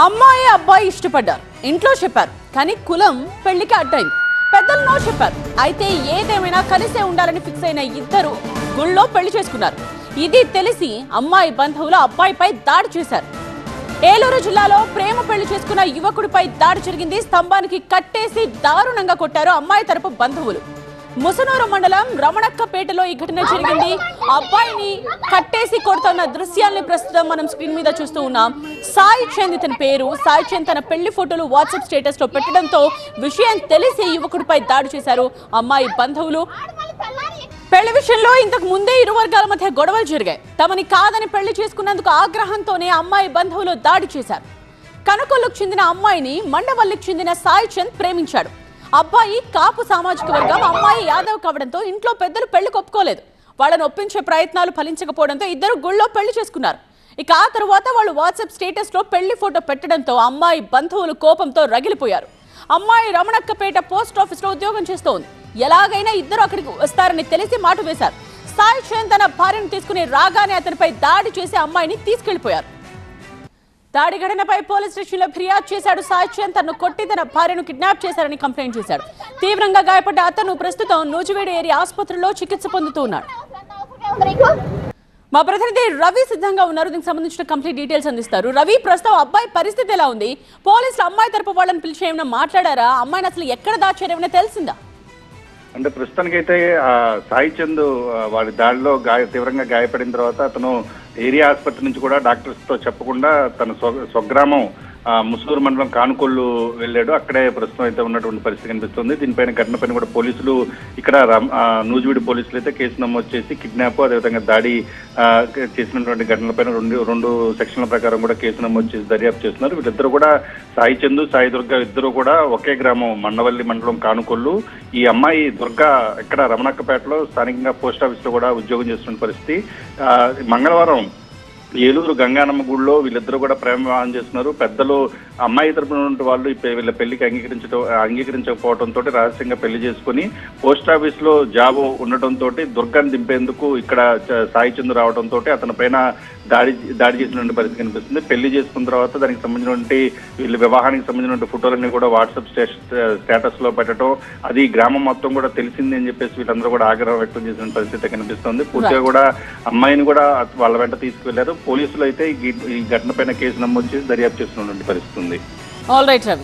అమ్మాయి అబ్బాయి ఇష్టపడ్డారు. ఇంట్లో చెప్పారు. కానీ కులం పెళ్ళికి అడ్డైంది. పెద్దలు నో చెప్పారు. అయితే ఏదేమైనా కలిసే ఉండాలని ఫిక్స్ అయిన ఇద్దరు గుళ్ళో పెళ్ళి చేసుకున్నారు. ఇది తెలిసి అమ్మాయి బంధువులు అబ్బాయిపై దాడి చేశారు. ఏలూరు జిల్లాలో ప్రేమ పెళ్ళి చేసుకున్న యువకుడిపై దాడి జరిగింది. స్తంభానికి కట్టేసి దారుణంగా కొట్టారు అమ్మాయి తరపు బంధువులు. ముసనూరు మండలం రమణక్కపేటలో ఈ ఘటన జరిగింది. అబ్బాయిని కట్టేసి కొడుతున్న దృశ్యాల్ని ప్రస్తుతం మనం స్క్రీన్ మీద చూస్తూ ఉన్నాం. సాయి చంద్ ఇతని పేరు. సాయి చంద్ తన పెళ్ళి ఫోటోలు వాట్సాప్ స్టేటస్లో పెట్టడంతో విషయం తెలిసి యువకుడిపై దాడి చేశారు. అమ్మాయి బంధువులు పెళ్ళి విషయంలో ఇంతకు ముందే ఇరు వర్గాల మధ్య గొడవలు జరిగాయి. తమని కాదని పెళ్ళి చేసుకున్నందుకు ఆగ్రహంతోనే అమ్మాయి బంధువులు దాడి చేశారు. కనకొల్లుకు చెందిన అమ్మాయిని మండవల్లికి చెందిన సాయి చంద్ ప్రేమించాడు. అబ్బాయి కాపు సామాజిక వర్గం అమ్మాయి యాదవ్ కావడంతో ఇంట్లో పెద్దలు పెళ్ళి ఒప్పుకోలేదు వాళ్ళని ఒప్పించే ప్రయత్నాలు ఫలించకపోవడంతో ఇద్దరు గుళ్ళో పెళ్ళి చేసుకున్నారు. ఇక ఆ తర్వాత వాళ్ళు వాట్సాప్ స్టేటస్లో పెళ్ళి ఫోటో పెట్టడంతో అమ్మాయి బంధువులు కోపంతో రగిలిపోయారు. అమ్మాయి రమణక్కపేట పోస్ట్ ఆఫీస్లో ఉద్యోగం చేస్తోంది. ఎలాగైనా ఇద్దరు అక్కడికి వస్తారని తెలిసి మాట వేశారు. సాయి చంద్ తన భార్యను తీసుకుని రాగానే అతనిపై దాడి చేసి అమ్మాయిని తీసుకెళ్ళిపోయారు. దాడి ఘటనపై పోలీస్ స్టేషన్లో ఫిర్యాదు చేశాడు. సాయి చంద్ తనను కొట్టి తన భార్యను కిడ్నాప్ చేశారని కంప్లైంట్ చేశాడు. తీవ్రంగా గాయపడ్డ అతను ప్రస్తుతం నూజివీడు ఏరియా ఆసుపత్రిలో చికిత్స పొందుతూ ఉన్నాడు. మా ప్రతినిధి రవి సిద్ధంగా ఉన్నారు. దీనికి సంబంధించిన కంప్లీట్ డీటెయిల్స్ అందిస్తారు. రవి ప్రస్తుతం అబ్బాయి పరిస్థితి ఎలా ఉంది? పోలీసులు అమ్మాయి తరపు వాళ్ళని పిలిచి ఏమైనా మాట్లాడారా? అమ్మాయిని అసలు ఎక్కడ దాచారేమైనా తెలిసిందా? అంటే ప్రస్తుతానికైతే సాయి చంద్ వాడి దాడిలో గాయ తీవ్రంగా గాయపడిన తర్వాత అతను ఏరియా ఆసుపత్రి నుంచి కూడా డాక్టర్స్తో చెప్పకుండా తన స్వ- స్వగ్రామం ముసూరు మండలం కానుకొల్లు వెళ్ళాడు. అక్కడే ప్రస్తుతం అయితే ఉన్నటువంటి పరిస్థితి కనిపిస్తుంది. దీనిపైన ఘటనపైన కూడా పోలీసులు ఇక్కడ నూజివీడి నూజివీడు పోలీసులు అయితే కేసు నమోదు చేసి కిడ్నాప్ అదేవిధంగా దాడి చేసినటువంటి ఘటనలపైన రెండు రెండు సెక్షన్ల ప్రకారం కూడా కేసు నమోదు చేసి దర్యాప్తు చేస్తున్నారు. వీళ్ళిద్దరూ కూడా సాయి చందు సాయి దుర్గ ఇద్దరు కూడా ఒకే గ్రామం మండవల్లి మండలం కానుకొల్లు. ఈ అమ్మాయి దుర్గ ఇక్కడ రమణక్కపేటలో స్థానికంగా పోస్ట్ ఆఫీస్లో కూడా ఉద్యోగం చేస్తున్న పరిస్థితి. మంగళవారం ఏలూరు గంగానమ్మ గుడిలో వీళ్ళిద్దరూ కూడా ప్రేమ వివాహం చేస్తున్నారు. పెద్దలు అమ్మాయి తరపున వాళ్ళు వీళ్ళ పెళ్ళికి అంగీకరించడం అంగీకరించకపోవడంతో రహస్యంగా పెళ్ళి చేసుకుని పోస్ట్ ఆఫీస్లో జాబ్ ఉండటంతో దుర్గాన్ని దింపేందుకు ఇక్కడ సాయి చంద్ర రావడంతో అతని పైన దాడి దాడి చేసినటువంటి పరిస్థితి కనిపిస్తుంది. పెళ్ళి చేసుకున్న తర్వాత దానికి సంబంధించినటువంటి వీళ్ళ వివాహానికి సంబంధించిన ఫోటోలన్నీ కూడా వాట్సాప్ స్టేటస్లో పెట్టడం అది గ్రామం మొత్తం కూడా తెలిసింది అని చెప్పేసి వీళ్ళందరూ కూడా ఆగ్రహం వ్యక్తం చేసిన పరిస్థితి కనిపిస్తుంది. పూర్తిగా కూడా అమ్మాయిని కూడా వాళ్ళ వెంట తీసుకువెళ్ళారు. పోలీసులు అయితే ఈ ఈ ఘటన పైన కేసు నమోదు చేసి దర్యాప్తు చేస్తున్నటువంటి పరిస్థితి ఉంది. All right Ravi